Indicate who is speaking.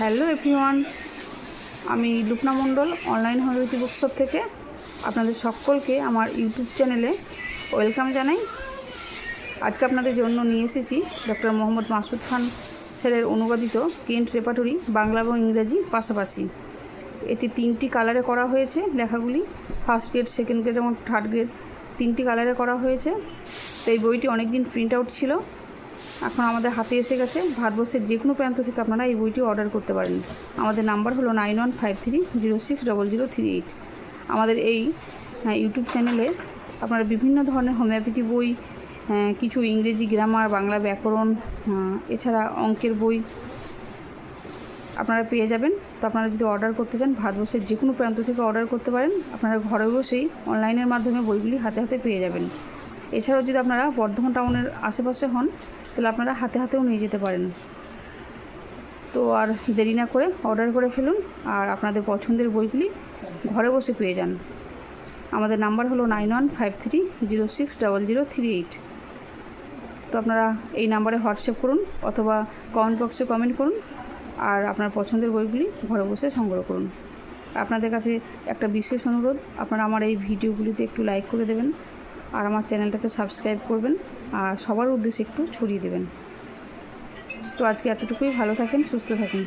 Speaker 1: Hello everyone, আমি Lukna Mondal, online homeopathy bookshop থেকে। আপনাদের সকলকে আমার ইউটিউব চ্যানেলে ওয়েলকাম জানাই। আজকে আপনাদের জন্য নিয়ে এসেছি ডক্টর মোহাম্মদ মাসুদ খান স্যারের অনুবাদিত কেন্ট রেপাটরি বাংলা এবং ইংরেজি পাশাপাশি। এটি তিনটি কালারে করা হয়েছে লেখাগুলি। ফার্স্ট গ্রেড, সেকেন্ড গ্রেড এবং থার্ড গ্রেড তিনটি কালারে করা হয়েছে। তো এই বইটি অনেক দিন প্রিন্ট আউট ছিল। এখন আমাদের হাতে এসে গেছে ভারতবর্ষের যে কোনো প্রান্ত থেকে আপনারা এই বইটি অর্ডার করতে পারেন। আমাদের নাম্বার হলো nine one five three zero six double zero three eight আমাদের এই ইউটিউব চ্যানেলে আপনারা বিভিন্ন ধরনের হোমিওপ্যাথি বই কিছু ইংরেজি গ্রামার বাংলা ব্যাকরণ এছাড়া অঙ্কের বই আপনারা পেয়ে যাবেন। তো আপনারা যদি অর্ডার করতে চান, ভারতবর্ষের যে কোনো প্রান্ত থেকে অর্ডার করতে পারেন, আপনারা ঘরে বসেই অনলাইনের মাধ্যমে বইগুলি হাতে হাতে পেয়ে যাবেন। এছাড়াও যদি আপনারা বর্ধমান টাউনের আশেপাশে হন তাহলে আপনারা হাতে হাতেও নিয়ে যেতে পারেন। তো আর দেরি না করে অর্ডার করে ফেলুন আর আপনাদের পছন্দের বইগুলি ঘরে বসে পেয়ে যান। আমাদের নাম্বার হলো nine one five three zero six double zero three eight তো আপনারা এই নাম্বারে হোয়াটসঅ্যাপ করুন অথবা কমেন্ট বক্সে কমেন্ট করুন আর আপনার পছন্দের বইগুলি ঘরে বসে সংগ্রহ করুন। আপনাদের কাছে একটা বিশেষ অনুরোধ, আপনারা আমার এই ভিডিওগুলিতে একটু লাইক করে দেবেন আর আমার চ্যানেলটাকে সাবস্ক্রাইব করবেন। আর সবার উদ্দেশ্যে একটু ছড়িয়ে দেবেন। তো আজকে এতটুকুই ভালো থাকেন সুস্থ থাকেন।